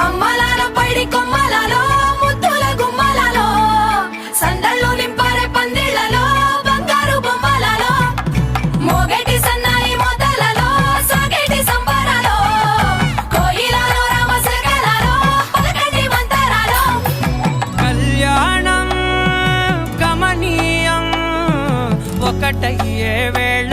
అమ్మలాల పైడి కొమ్మలలో ముద్దుల గుమ్మలలో సందళ్ళు నింపారే పందిళ్ళలో బంగారు బొమ్మలలో మోగటి సన్నాయి మొదలలో సాగటి సంబరాలో కోయిలలో రామశకలలో పలకటి మంతరాలో. కళ్యాణం గమనీయం ఒకటయ్యే వేళ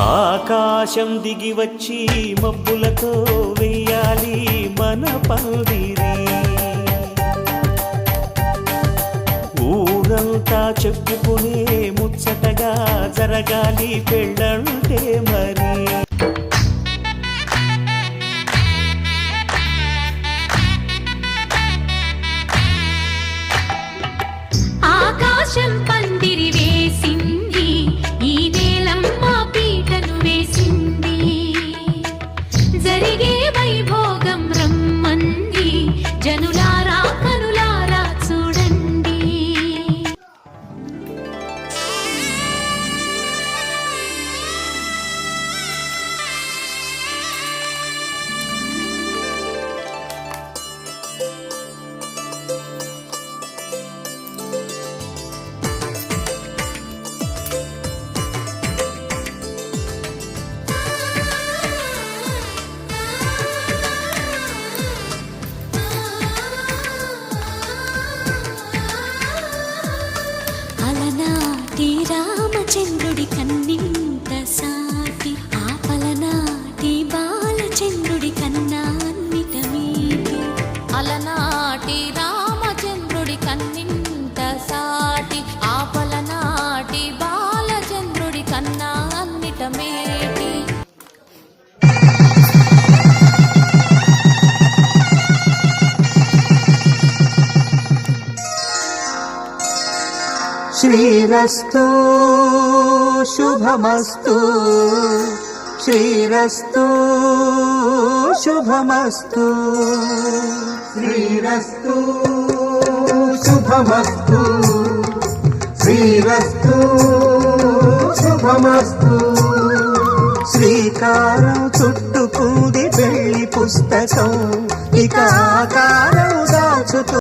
ఆకాశం దిగి వచ్చి మబ్బులతో వెయ్యాలి మన పందిరి ఊరంతా చెప్పుకునే ముచ్చటగా జరగాలి పెళ్ళంటే మరి. శ్రీరస్తు శుభమస్తు. శ్రీరస్తు శుభమస్తు. శ్రీరస్తు శుభమస్తు. శ్రీరస్తు శుభమస్తు. శ్రీకారం చుట్టుకుంది వెళ్ళి పుస్తకం. ఇక ఆకారం దాచుతూ